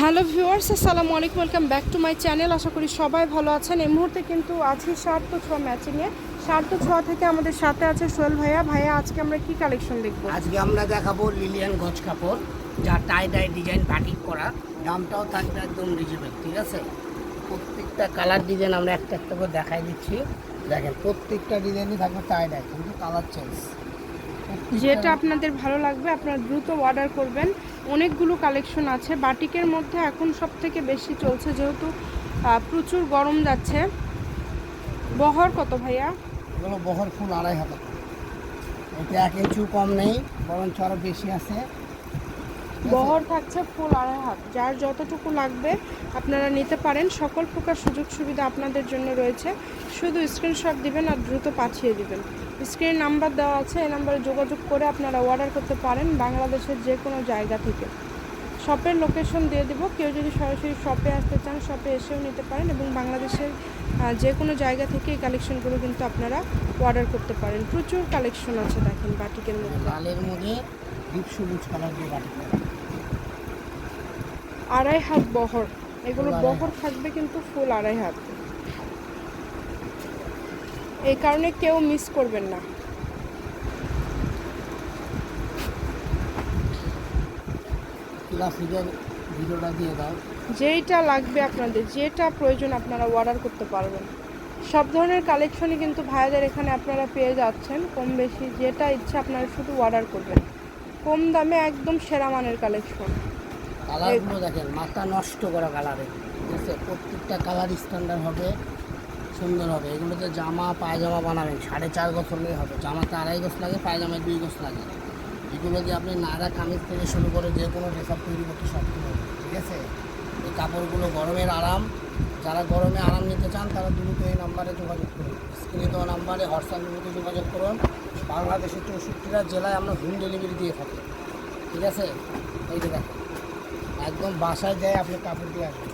Hello viewers আসসালামু আলাইকুম welcome back to my channel. আশা করি সবাই ভালো আছেন। এই মুহূর্তে কিন্তু আছি সার্থ ছোঁয়া ম্যাচিংয়ে। সার্থ ছোঁয়া থেকে আমাদের সাথে আছে সোহেল ভাইয়া। ভাইয়া আজকে আমরা কি কালেকশন দেখব? আজকে আমরা দেখাবো লিলিয়ান গজ কাপড় যা টাই ডাই ডিজাইন বাটিক করা। দামটাও থাকবে একদম রিজনেবল ঠিক আছে? প্রত্যেকটা কালার ডিজাইন আমরা একটা একটা করে দেখাই দিচ্ছি। দেখেন প্রত্যেকটা ডিজাইনই থাকবে টাই ডাই কিন্তু কালার চেঞ্জ যেটা আপনাদের ভালো লাগবে আপনারা দ্রুত অর্ডার করবেন। অনেকগুলো কালেকশন আছে। বাটিকের মধ্যে এখন সব থেকে বেশি চলছে যেহেতু প্রচুর গরম যাচ্ছে। বহর কত ভাইয়া? বহর ফুল আড়াই হাজার এটা এক ইঞ্চু কম নেই, বরঞ্চ আরও বেশি আছে। বহর থাকছে ফুল আড়াই হাত। যার যতটুকু লাগবে আপনারা নিতে পারেন। সকল প্রকার সুযোগ সুবিধা আপনাদের জন্য রয়েছে। শুধু স্ক্রিনশট দিবেন আর দ্রুত পাঠিয়ে দিবেন। স্ক্রিন নাম্বার দেওয়া আছে। এই নাম্বারে যোগাযোগ করে আপনারা অর্ডার করতে পারেন বাংলাদেশের যে কোনো জায়গা থেকে। শপের লোকেশন দিয়ে দেবো। কেউ যদি সরাসরি শপে আসতে চান শপে এসেও নিতে পারেন এবং বাংলাদেশের যে কোনো জায়গা থেকে এই কালেকশনগুলো কিন্তু আপনারা অর্ডার করতে পারেন। প্রচুর কালেকশন আছে দেখেন বাটিকের মধ্যে। লালের মধ্যে সবুজ কালার দিয়ে বাটিক। আড়াই হাত বহর। এগুলো বহর থাকবে কিন্তু ফুল আড়াই হাত। এই কারণে কেউ মিস করবেন না। যেইটা লাগবে আপনাদের যেটা প্রয়োজন আপনারা অর্ডার করতে পারবেন। সব ধরনের কালেকশনই কিন্তু ভাইয়াদের এখানে আপনারা পেয়ে যাচ্ছেন। কম বেশি যেটা ইচ্ছা আপনারা শুধু অর্ডার করবেন। কম দামে একদম সেরা মানের কালেকশন কালারগুলো দেখেন, মাথা নষ্ট করা কালারে ঠিক আছে প্রত্যেকটা কালার স্ট্যান্ডার্ড হবে, সুন্দর হবে। এগুলোতে জামা, পায়জামা বানাবেন, সাড়ে চার হলেই হবে। জামাতে আড়াই গজ লাগে, পায়জামায় দুই গজ লাগে। এগুলো দিয়ে আপনি নায়রা কামিজ থেকে শুরু করে যে কোনো ড্রেসআপ তৈরি করতে সক্ষম হবে ঠিক আছে? এই কাপড়গুলো গরমের আরাম। যারা গরমে আরাম নিতে চান, তারা দ্রুত এই নাম্বারে যোগাযোগ করুন। স্ক্রিনে দেওয়া নাম্বারে হোয়াটসঅ্যাপের মধ্যে যোগাযোগ করুন। বাংলাদেশের চৌষট্টিটা জেলায় আমরা হোম ডেলিভারি দিয়ে থাকি, ঠিক আছে? এই যে একদম বাসায় যায় আপনি কাপড় দিয়ে আসবেন।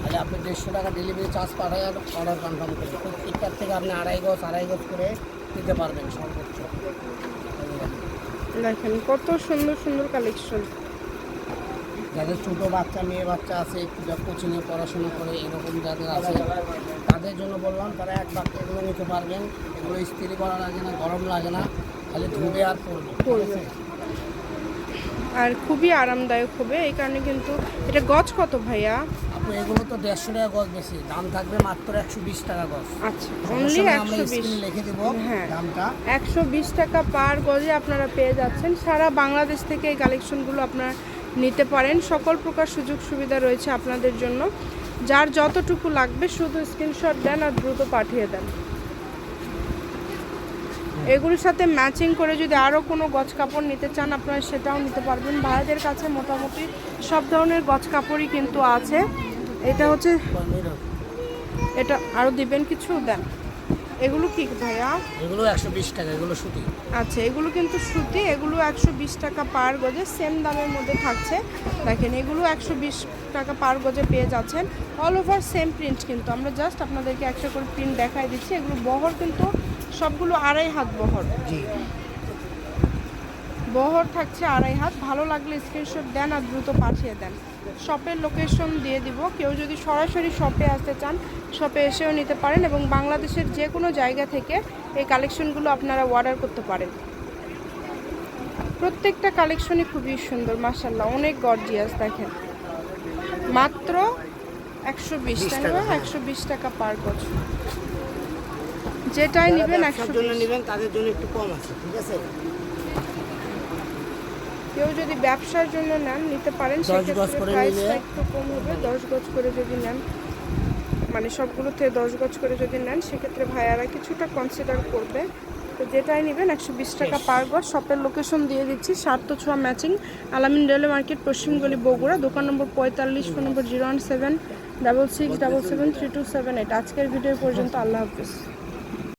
তাহলে আপনি দেড়শো টাকা ডেলিভারি চার্জ পাঠায় আর অর্ডার কনফার্ম করবেন প্রত্যেকটার থেকে আপনি আড়াই গজ আড়াই গজ করে দিতে পারবেন সর্বোচ্চ। দেখেন। কত সুন্দর সুন্দর কালেকশন যাদের ছোটো বাচ্চা মেয়ে বাচ্চা আছে কোচিংয়ে পড়াশোনা করে এরকম যাদের আছে তাদের জন্য বললাম তারা এক বাক্যে এগুলো নিতে পারবেন। এগুলো ইস্ত্রি করা লাগে না গরম লাগে না খালি ধুবে আর পড়বে? আর খুবই আরামদায়ক হবে এই কারণে কিন্তু এটা গজ কত ভাইয়া? আপনি এগুলো তো দেড়শো টাকা গজ বেশি। দাম থাকবে মাত্র একশো বিশ টাকা গজ। আচ্ছা অনলি একশো বিশ। লিখে দেবো হ্যাঁ। দামটা। একশো বিশ টাকা পার গজে আপনারা পেয়ে যাচ্ছেন। সারা বাংলাদেশ থেকে এই কালেকশনগুলো আপনারা নিতে পারেন। সকল প্রকার সুযোগ সুবিধা রয়েছে আপনাদের জন্য। যার যতটুকু লাগবে শুধু স্ক্রিনশট দেন আর দ্রুত পাঠিয়ে দেন। এগুলোর সাথে ম্যাচিং করে যদি আরও কোনো গজ কাপড় নিতে চান আপনারা সেটাও নিতে পারবেন। ভাইদের কাছে মোটামুটি সব ধরনের গজ কাপড়ই কিন্তু আছে। এটা হচ্ছে এটা আরও দিবেন কিছু? দেন। এগুলো কি ভাইয়া? এগুলো একশো বিশ টাকা এগুলো সুতি। আচ্ছা এগুলো কিন্তু সুতি এগুলো একশো বিশ টাকা পার গজে সেম দামের মধ্যে থাকছে। দেখেন এগুলো একশো বিশ টাকা পার গজে পেয়ে যাচ্ছেন। অল ওভার সেম প্রিন্ট কিন্তু। আমরা জাস্ট আপনাদেরকে একশো করে প্রিন্ট দেখাই দিচ্ছি। এগুলো বহর কিন্তু সবগুলো আড়াই হাত বহর। জি। বহর থাকছে আড়াই হাত। ভালো লাগলে স্ক্রিনশট দেন আর দ্রুত পাঠিয়ে দেন। শপের লোকেশন দিয়ে দিব। কেউ যদি সরাসরি শপে আসতে চান শপে এসেও নিতে পারেন এবং বাংলাদেশের যে কোনো জায়গা থেকে এই কালেকশনগুলো আপনারা অর্ডার করতে পারেন। প্রত্যেকটা কালেকশনই খুবই সুন্দর মাসাল্লাহ অনেক গর্জিয়াস দেখেন। মাত্র একশো বিশ টাকা। একশো বিশ টাকা পার গজ যেটাই নেবেন একশো জন্য নেবেন তাদের জন্য একটু কম আছে ঠিক আছে? কেউ যদি ব্যবসার জন্য নেন নিতে পারেন সেক্ষেত্রে প্রাইসটা একটু কম হবে। দশ গজ করে যদি নেন মানে সবগুলোতে দশ গজ করে যদি নেন সেক্ষেত্রে ভাইয়ারা কিছুটা কনসিডার করবে। তো যেটাই নেবেন একশো বিশ টাকা পার গজ। শপের লোকেশন দিয়ে দিচ্ছি সাত ছোঁয়া ম্যাচিং আলামিন রেলওয়ে মার্কেট পশ্চিমগলি বগুড়া। দোকান নম্বর পঁয়তাল্লিশ phone number zero one seven double six double seven three two seven eight. আজকের ভিডিও পর্যন্ত আল্লাহ হাফিজ।